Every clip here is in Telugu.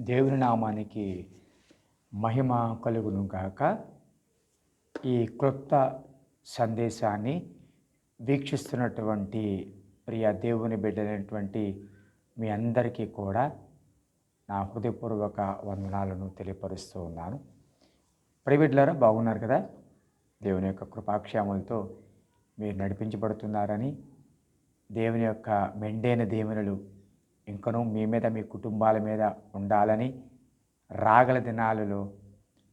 దేవుని నామానికి మహిమ కలుగును గాక. ఈ క్లుప్త సందేశాన్ని వీక్షిస్తున్నటువంటి ప్రియ దేవుని బిడ్డలైనటువంటి మీ అందరికీ కూడా నా హృదయపూర్వక వందనాలను తెలియపరుస్తూ ఉన్నాను. ప్రైవేట్లారా బాగున్నారు కదా? దేవుని యొక్క కృపాక్షేమలతో మీరు నడిపించబడుతున్నారని దేవుని యొక్క మెండైన దేవునులు ఇంకనూ మీ మీద మీ కుటుంబాల మీద ఉండాలని రాగల దినాలలో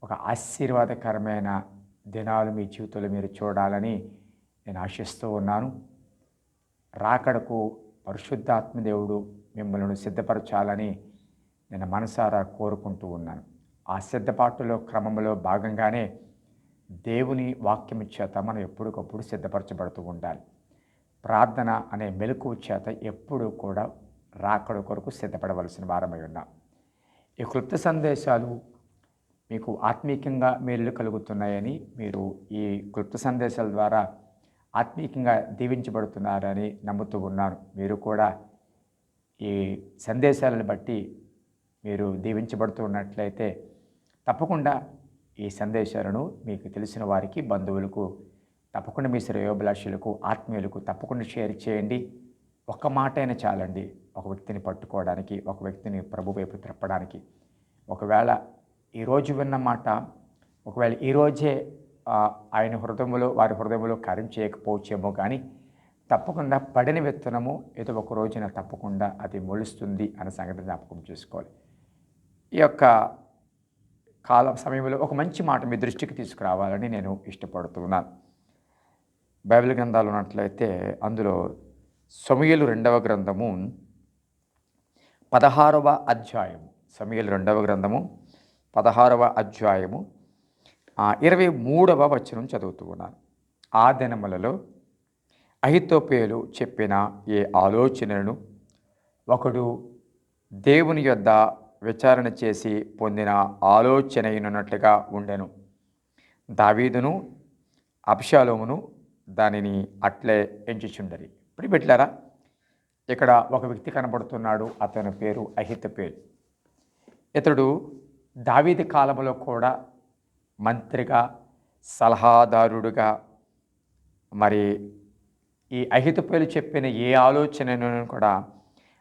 ఒక ఆశీర్వాదకరమైన దినాలు మీ జీవితంలో మీరు చూడాలని నేను ఆశిస్తూ ఉన్నాను. రాకడకు పరిశుద్ధాత్మదేవుడు మిమ్మల్ని సిద్ధపరచాలని నేను మనసారా కోరుకుంటూ ఉన్నాను. ఆ సిద్ధపాటులో క్రమంలో భాగంగానే దేవుని వాక్యం చేత మనం ఎప్పటికప్పుడు సిద్ధపరచబడుతూ ఉండాలి. ప్రార్థన అనే మెలకువ చేత ఎప్పుడూ కూడా రాకడ కొరకు సిద్ధపడవలసిన వారమై ఉన్నాం. ఈ క్లుప్త సందేశాలు మీకు ఆత్మీయంగా మేలు కలుగుతున్నాయని మీరు ఈ క్లుప్త సందేశాల ద్వారా ఆత్మీయంగా దీవించబడుతున్నారని నమ్ముతూ ఉన్నాను. మీరు కూడా ఈ సందేశాలను బట్టి మీరు దీవించబడుతూ ఉన్నట్లయితే తప్పకుండా ఈ సందేశాలను మీకు తెలిసిన వారికి బంధువులకు తప్పకుండా మీ శ్రేయోభిలాషులకు ఆత్మీయులకు తప్పకుండా షేర్ చేయండి. ఒక్క మాట అయినా చాలండి. ఒక వ్యక్తిని పట్టుకోవడానికి ఒక వ్యక్తిని ప్రభు వైపు త్రప్పడానికి ఒకవేళ ఈరోజు విన్న మాట ఒకవేళ ఈరోజే ఆయన హృదయంలో వారి హృదయంలో కార్యం చేయకపోవచ్చేమో కానీ తప్పకుండా పడిన విత్తనము ఏదో ఒక రోజున తప్పకుండా అది మొలుస్తుంది అనే సంగతి జ్ఞాపకం చేసుకోవాలి. ఈ యొక్క కాల సమయంలో ఒక మంచి మాట మీ దృష్టికి తీసుకురావాలని నేను ఇష్టపడుతున్నాను. బైబిల్ గ్రంథాలు ఉన్నట్లయితే అందులో సమయలు రెండవ గ్రంథము పదహారవ అధ్యాయము. సమయలు రెండవ గ్రంథము పదహారవ అధ్యాయము ఇరవై మూడవ వచనం చదువుతూ ఉన్నాను. ఆ దినములలో అహితోపేలు చెప్పిన ఏ ఆలోచనలను ఒకడు దేవుని యొద్ద విచారణ చేసి పొందిన ఆలోచన అయినట్లుగా ఉండెను. దావీదును అభిషాలోమును దానిని అట్లే ఎంచుచుండరి. ఇప్పుడు పెట్టారా ఇక్కడ ఒక వ్యక్తి కనబడుతున్నాడు అతని పేరు అహితపేలు. ఇతడు దావీది కాలంలో కూడా మంత్రిగా సలహాదారుడుగా మరి ఈ అహితపేలు చెప్పిన ఏ ఆలోచనను కూడా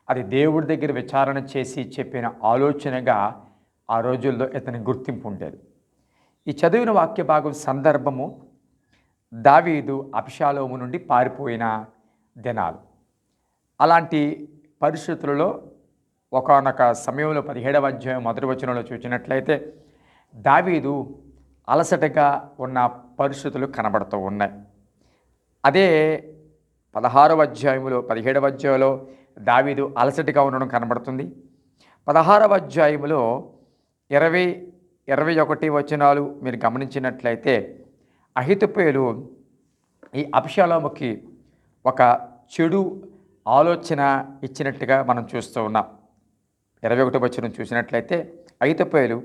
అది దేవుడి దగ్గర విచారణ చేసి చెప్పిన ఆలోచనగా ఆ రోజుల్లో ఇతని గుర్తింపు ఉండేది. ఈ చదివిన వాక్య భాగం సందర్భము దావీదు అభిషాలోము నుండి పారిపోయిన దినాలు. అలాంటి పరిస్థితులలో ఒకనొక సమయంలో పదిహేడవ అధ్యాయం మొదటి వచనంలో చూసినట్లయితే దావీదు అలసటగా ఉన్న పరిస్థితులు కనబడుతూ ఉన్నాయి. అదే పదహారవ అధ్యాయంలో పదిహేడవ అధ్యాయంలో దావీదు అలసటగా ఉండడం కనబడుతుంది. పదహారవ అధ్యాయంలో ఇరవై ఇరవై ఒకటి వచనాలు మీరు గమనించినట్లయితే అహితుపేలు ఈ అభిషాలోముకి ఒక చెడు ఆలోచన ఇచ్చినట్టుగా మనం చూస్తూ ఉన్నాం. ఇరవై ఒకటి వచ్చిన చూసినట్లయితే ఐతపేలు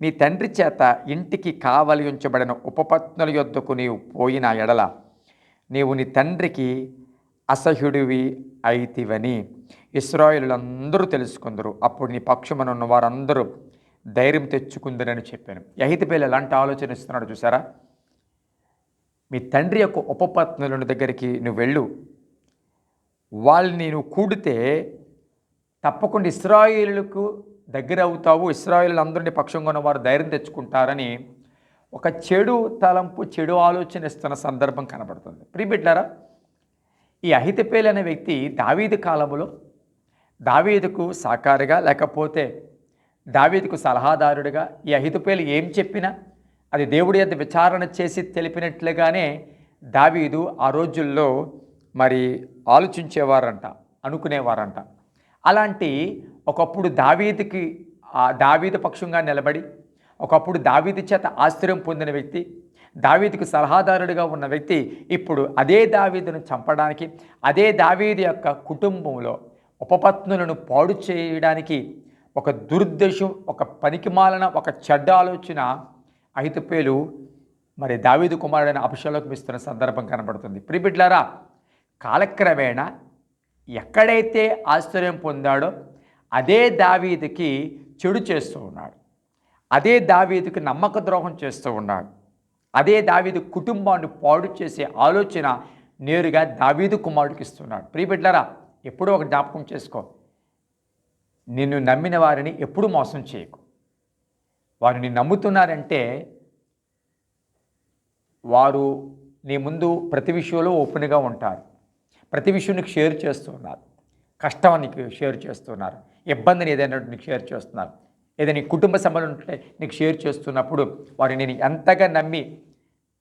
నీ తండ్రి చేత ఇంటికి కావలి ఉంచబడిన ఉపపత్నుల యొద్దకు నీవు పోయిన ఎడల నీవు నీ తండ్రికి అసహ్యుడివి అయితివని ఇస్రాయిలందరూ తెలుసుకుందరు. అప్పుడు నీ పక్షమునున్న వారందరూ ధైర్యం తెచ్చుకుందరని చెప్పాను. యహితపేలు ఎలాంటి ఆలోచన ఇస్తున్నాడు చూసారా మీ తండ్రి యొక్క ఉపపత్నుల దగ్గరికి నువ్వు వెళ్ళు. వాళ్ళని నువ్వు కూడితే తప్పకుండా ఇస్రాయిలకు దగ్గర అవుతావు. ఇస్రాయిలందరినీ పక్షంగా ఉన్న వారు ధైర్యం తెచ్చుకుంటారని ఒక చెడు తలంపు చెడు ఆలోచన ఇస్తున్న సందర్భం కనబడుతుంది. ప్రియబిడ్డారా ఈ అహితపేలు అనే వ్యక్తి దావీదు కాలంలో దావీదుకు సాకారుగా లేకపోతే దావీదుకు సలహాదారుడిగా ఈ అహితపేలు ఏం చెప్పినా అది దేవుడి యొక్క విచారణ చేసి తెలిపినట్లుగానే దావీదు ఆ రోజుల్లో మరి ఆలోచించేవారంట అనుకునేవారంట. అలాంటి ఒకప్పుడు దావీదుకి దావీద దావీదు పక్షంగా నిలబడి ఒకప్పుడు దావీది చేత ఆశ్చర్యం పొందిన వ్యక్తి దావీదుకు సలహాదారుడిగా ఉన్న వ్యక్తి ఇప్పుడు అదే దావీదును చంపడానికి అదే దావీదు యొక్క కుటుంబంలో ఉపపత్నులను పాడు చేయడానికి ఒక దురుద్దేశం ఒక పనికిమాలన ఒక చెడ్డ ఆలోచన అహితపేలు మరి దావీదు కుమారుడైన అభిషేలోకం ఇస్తున్న సందర్భం కనబడుతుంది. ప్రిబిడ్లారా కాలక్రమేణా ఎక్కడైతే ఆశ్చర్యం పొందాడో అదే దావీదుకి చెడు చేస్తూ ఉన్నాడు. అదే దావీదుకి నమ్మక ద్రోహం చేస్తూ ఉన్నాడు. అదే దావీదు కుటుంబాన్ని పాడు చేసే ఆలోచన నేరుగా దావీదు కుమారుడికి ఇస్తున్నాడు. ప్రియబిడ్లరా ఎప్పుడూ ఒక జ్ఞాపకం చేసుకో. నిన్ను నమ్మిన వారిని ఎప్పుడు మోసం చేయకు. వారిని నమ్ముతున్నారంటే వారు నీ ముందు ప్రతి విషయంలో ఓపెన్గా ఉంటారు. ప్రతి విషయం నీకు షేర్ చేస్తున్నారు. కష్టం నీకు షేర్ చేస్తున్నారు. ఇబ్బందిని ఏదైనా నీకు షేర్ చేస్తున్నారు. ఏదైనా నీ కుటుంబ సంబంధం ఉంటే నీకు షేర్ చేస్తున్నప్పుడు వారు నేను ఎంతగా నమ్మి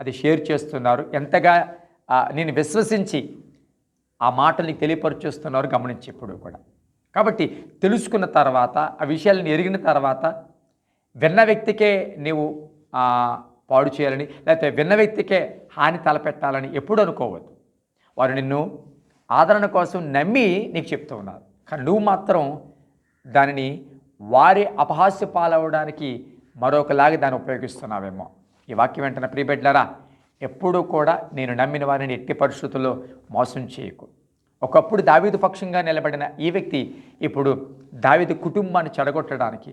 అది షేర్ చేస్తున్నారు ఎంతగా నేను విశ్వసించి ఆ మాటలు నీకు తెలియపరుచేస్తున్నారు గమనించి ఇప్పుడు కూడా. కాబట్టి తెలుసుకున్న తర్వాత ఆ విషయాలను ఎరిగిన తర్వాత విన్న వ్యక్తికే నీవు పాడు చేయాలని లేకపోతే విన్న వ్యక్తికే హాని తలపెట్టాలని ఎప్పుడు అనుకోవద్దు. వారు నిన్ను ఆదరణ కోసం నమ్మి నీకు చెప్తూ ఉన్నారు. కానీ నువ్వు మాత్రం దానిని వారి అపహాస్య పాలవడానికి మరొకలాగా దాన్ని ఉపయోగిస్తున్నావేమో. ఈ వాక్యం వెంటనే ప్రియబిడ్లరా ఎప్పుడూ కూడా నేను నమ్మిన వారిని ఎట్టి పరిస్థితుల్లో మోసం చేయకు. ఒకప్పుడు దావీదు పక్షంగా నిలబడిన ఈ వ్యక్తి ఇప్పుడు దావీదు కుటుంబాన్ని చెడగొట్టడానికి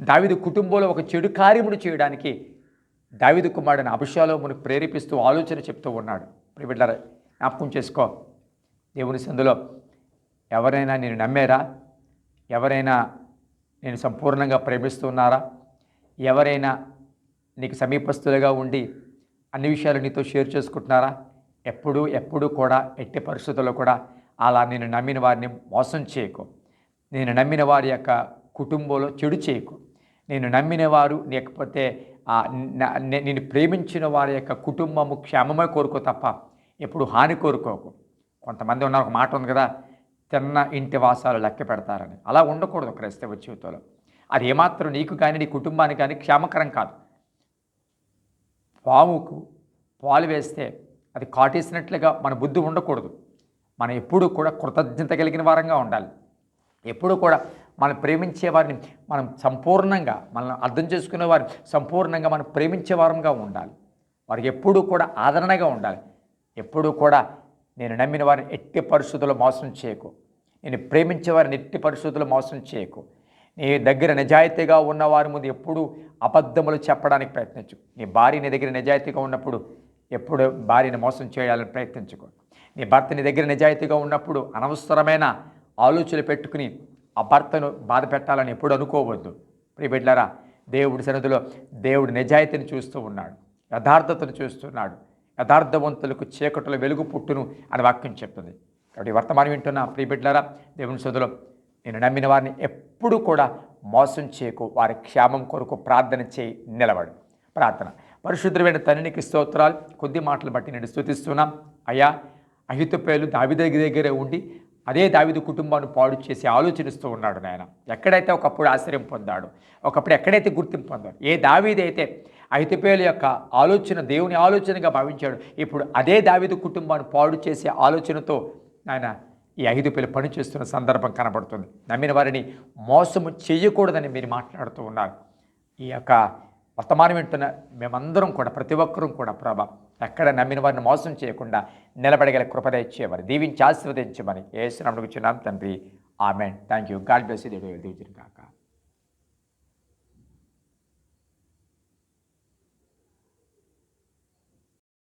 దావీదు కుటుంబంలో ఒక చెడు కార్యమును చేయడానికి దావీదు కుమారుడిని అభిషాలోమును ప్రేరేపిస్తూ ఆలోచన చెప్తూ ఉన్నాడు. ప్రియబిడ్లరా జ్ఞాపకం చేసుకో. దేవుని సందులో ఎవరైనా నేను నమ్మారా? ఎవరైనా నేను సంపూర్ణంగా ప్రేమిస్తున్నారా ఎవరైనా నీకు సమీపస్తులుగా ఉండి అన్ని విషయాలు నీతో షేర్ చేసుకుంటున్నారా? ఎప్పుడు ఎప్పుడు కూడా ఎట్టి పరిస్థితుల్లో కూడా అలా నేను నమ్మిన వారిని మోసం చేయకు. నేను నమ్మిన వారి యొక్క కుటుంబంలో చెడు చేయకు. నేను నమ్మిన వారు లేకపోతే నేను ప్రేమించిన వారి యొక్క కుటుంబము క్షేమమే కోరుకో తప్ప ఎప్పుడు హాని కోరుకోకు. కొంతమంది ఉన్నారు ఒక మాట ఉంది కదా తిన్న ఇంటి వాసాలు లెక్క పెడతారని. అలా ఉండకూడదు క్రైస్తవ జీవితంలో. అది ఏమాత్రం నీకు కానీ నీ కుటుంబానికి కానీ క్షేమకరం కాదు. పాముకు పాలు వేస్తే అది కాటేసినట్లుగా మన బుద్ధి ఉండకూడదు. మనం ఎప్పుడూ కూడా కృతజ్ఞత కలిగిన వారంగా ఉండాలి. ఎప్పుడూ కూడా మనం ప్రేమించే వారిని మనం సంపూర్ణంగా మనం అర్థం చేసుకునే వారిని సంపూర్ణంగా మనం ప్రేమించే వారంగా ఉండాలి. వారికి ఎప్పుడూ కూడా ఆదరణగా ఉండాలి. ఎప్పుడూ కూడా నేను నమ్మిన వారిని ఎట్టి పరిస్థితుల్లో మోసం చేయకు. నేను ప్రేమించే వారిని ఎట్టి పరిస్థితుల్లో మోసం చేయకు. నీ దగ్గర నిజాయితీగా ఉన్న వారి ముందు ఎప్పుడూ అబద్ధములు చెప్పడానికి ప్రయత్నించు. నీ భార్య నీ దగ్గర నిజాయితీగా ఉన్నప్పుడు ఎప్పుడు భార్యని మోసం చేయాలని ప్రయత్నించుకో. నీ భర్త నీ దగ్గర నిజాయితీగా ఉన్నప్పుడు అనవసరమైన ఆలోచనలు పెట్టుకుని ఆ భర్తను బాధ పెట్టాలని ఎప్పుడు అనుకోవద్దు. ప్రియబిడ్లారా దేవుడి సన్నిధిలో దేవుడి నిజాయితీని చూస్తూ ఉన్నాడు. యథార్థతను చూస్తున్నాడు యథార్థవంతులకు చీకటిలో వెలుగు పుట్టును అని వాక్యం చెప్తుంది. కాబట్టి వర్తమానం వింటున్న ప్రియబిడ్లారా దేవుని సదులో నేను నమ్మిన వారిని ఎప్పుడూ కూడా మోసం చేయకు వారి క్షేమం కొరకు ప్రార్థన చేయి నిలబడు. ప్రార్థన. పరిశుద్ధమైన తండ్రికి స్తోత్రాలు. కొద్ది మాటలు బట్టి నేను స్థుతిస్తున్నాం. అయ్యా అహితపేలు దావి దగ్గర దగ్గరే ఉండి అదే దావిదు కుటుంబాన్ని పాడు చేసి ఆలోచనిస్తూ ఉన్నాడు నాయన. ఎక్కడైతే ఒకప్పుడు ఆశ్రయం పొందాడు ఒకప్పుడు ఎక్కడైతే గుర్తింపు పొందాడు ఏ దావీదైతే అహితపేలు యొక్క ఆలోచన దేవుని ఆలోచనగా భావించాడు ఇప్పుడు అదే దావీదు కుటుంబాన్ని పాడు చేసే ఆలోచనతో ఆయన ఈ ఐదు పిల్లలు పనిచేస్తున్న సందర్భం కనబడుతుంది. నమ్మిన వారిని మోసము చేయకూడదని మీరు మాట్లాడుతూ ఉన్నారు. ఈ యొక్క వర్తమానం వింటున్న మేమందరం కూడా ప్రతి ఒక్కరూ కూడా ప్రభా ఎక్కడ నమ్మిన వారిని మోసం చేయకుండా నిలబడగల కృపద ఇచ్చేవారు దీవించి ఆశీర్వదించమని ఏ శ్రమకు చిన్నాం తండ్రి. Amen. Thank you God bless దేవుడు దీవించిన కాక